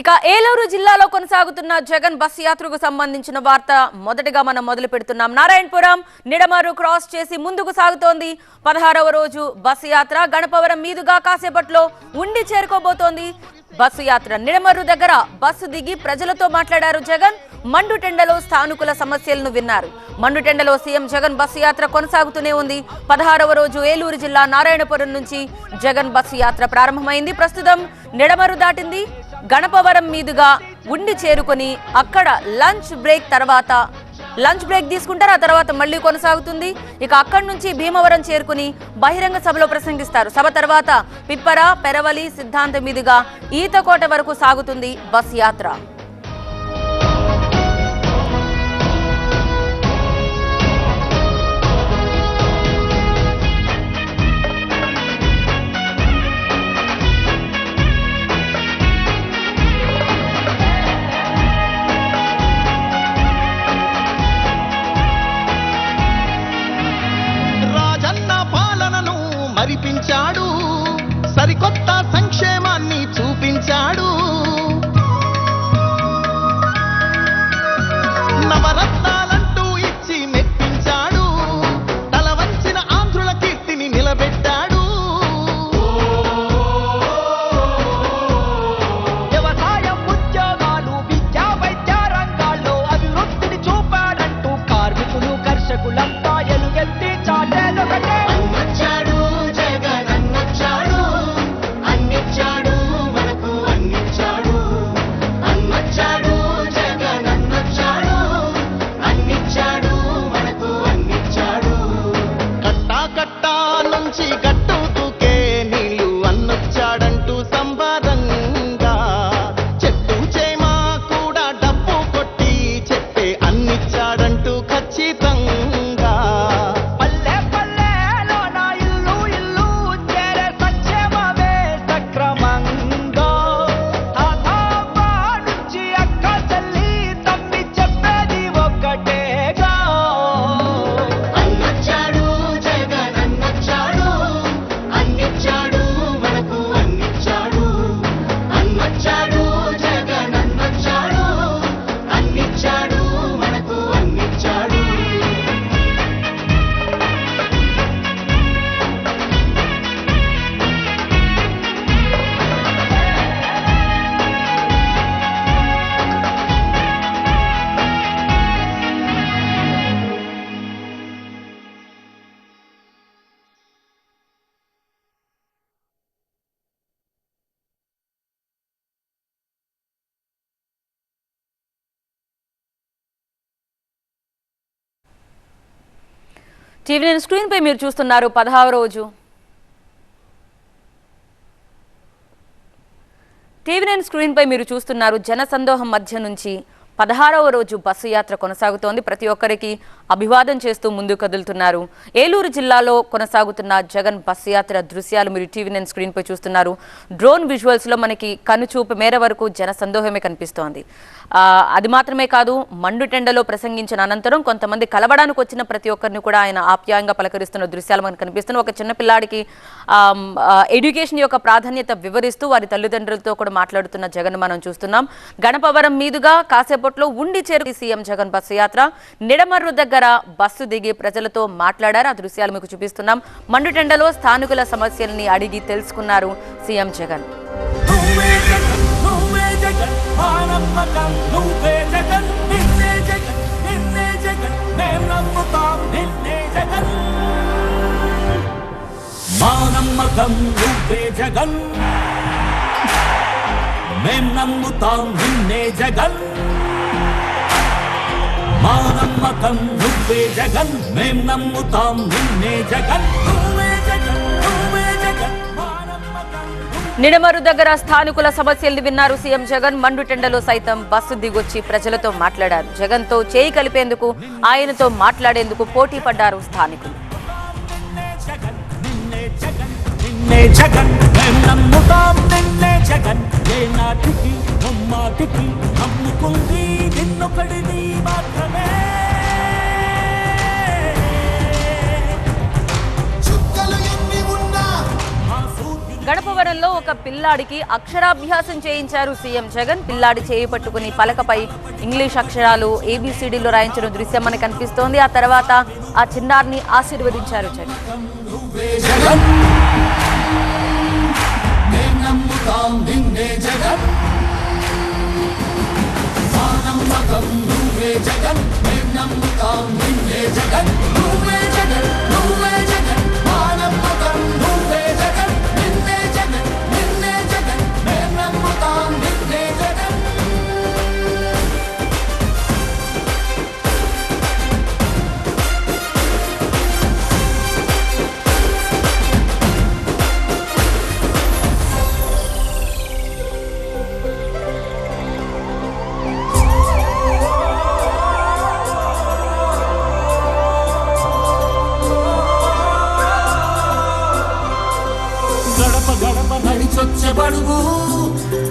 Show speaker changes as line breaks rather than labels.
ఇక ఏలూరు జిల్లాలో కొనసాగుతున్న జగన్ బస్ యాత్రకు సంబంధించిన వార్త మొదటగా మనం మొదలు పెడుతున్నాం. నారాయణపురం నిడమరు క్రాస్ చేసి ముందుకు సాగుతోంది. పదహారవ రోజు బస్సు యాత్ర గణపవరం మీదుగా కాసేపట్లో ఉండి చేరుకోబోతోంది. బస్సు యాత్ర నిడమర్రు దగ్గర బస్సు దిగి ప్రజలతో మాట్లాడారు జగన్. మండుటెండలో స్థానికుల సమస్యలను విన్నారు. మండుటెండలో సీఎం జగన్ బస్సు యాత్ర కొనసాగుతూనే ఉంది. పదహారవ రోజు ఏలూరు జిల్లా నారాయణపురం నుంచి జగన్ బస్సు యాత్ర ప్రారంభమైంది. ప్రస్తుతం నిడమరు దాటింది. గణపవరం మీదుగా ఉండి చేరుకొని అక్కడ లంచ్ బ్రేక్ తర్వాత లంచ్ బ్రేక్ తీసుకుంటారు ఆ తర్వాత మళ్ళీ కొనసాగుతుంది. ఇక అక్కడి నుంచి భీమవరం చేరుకుని బహిరంగ సభలో ప్రసంగిస్తారు. సభ తర్వాత పిప్పర పెరవలి సిద్ధాంతం మీదుగా ఈతకోట వరకు సాగుతుంది బస్ యాత్ర.
మరిపించాడు సరికొత్త నుంచి గట్టు దూకే నీళ్ళు అన్నొచ్చాడంటూ సంబరంగా. చెట్టు చేమా కూడా డబ్బు కొట్టి చెప్పే అన్నిచ్చాడు
టీవీ నేను స్క్రీన్ పై మీరు చూస్తున్నారు పదహావ రోజు. టీవీ నేను స్క్రీన్ పై మీరు చూస్తున్నారు జన సందోహం మధ్య నుంచి. పదహారవ రోజు బస్సు యాత్ర కొనసాగుతోంది. ప్రతి ఒక్కరికి అభివాదం చేస్తూ ముందుకు కదులుతున్నారు. ఏలూరు జిల్లాలో కొనసాగుతున్న జగన్ బస్సు యాత్ర దృశ్యాలు మీరు టీవీ నేను స్క్రీన్పై చూస్తున్నారు. డ్రోన్ విజువల్స్లో మనకి కనుచూపు మేర వరకు జన సందోహమే కనిపిస్తోంది. అది మాత్రమే కాదు మండుటెండలో ప్రసంగించిన అనంతరం కొంతమంది కలవడానికి వచ్చిన ప్రతి ఒక్కరిని కూడా ఆయన ఆప్యాయంగా పలకరిస్తున్న దృశ్యాలు మనకు కనిపిస్తున్నాయి. ఒక చిన్న పిల్లాడికి ఎడ్యుకేషన్ యొక్క ప్రాధాన్యత వివరిస్తూ వారి తల్లిదండ్రులతో కూడా మాట్లాడుతున్న జగన్ మనం చూస్తున్నాం. గణపవరం మీదుగా కాసేపు కాసేపట్లో ఉండి చేరు సీఎం జగన్ బస్సు యాత్ర. నిడమర్రు దగ్గర బస్సు దిగి ప్రజలతో మాట్లాడారు. ఆ దృశ్యాలు మీకు చూపిస్తున్నాం. మండుటెండలో స్థానికుల సమస్యల్ని అడిగి తెలుసుకున్నారు సీఎం జగన్.
మా నమ్మకం నువ్వే జగన్ మేం నమ్ముతాం నిన్నే జగన్. మా నమ్మకం నువ్వే జగన్ మేం నమ్ముతాం నిన్నే జగన్.
నిడమరు దగ్గర స్థానికుల సమస్యల్ని విన్నారు సీఎం జగన్. మండుటెండలో సైతం బస్సు దిగొచ్చి ప్రజలతో మాట్లాడారు. జగన్తో చేయి కలిపేందుకు ఆయనతో మాట్లాడేందుకు పోటీ పడ్డారు స్థానికులు.
జగన్ నిన్నే జగన్ నిన్నే జగన్. మేం నమ్ముతాం నిన్నే జగన్. ఏ నాటికి
చుక్కలు
ఒక పిల్లాడికి అక్షరాభ్యాసం చేయించారు సీఎం జగన్. పిల్లాడి చేయి పట్టుకుని పలకపై ఇంగ్లీష్ అక్షరాలు ఏబిసిడిలో రాయించిన దృశ్యం మనకు కనిపిస్తోంది. ఆ తర్వాత ఆ చిన్నారిని ఆశీర్వదించారు జగన్.
జగన్. స్వచ్ఛ బడుగు.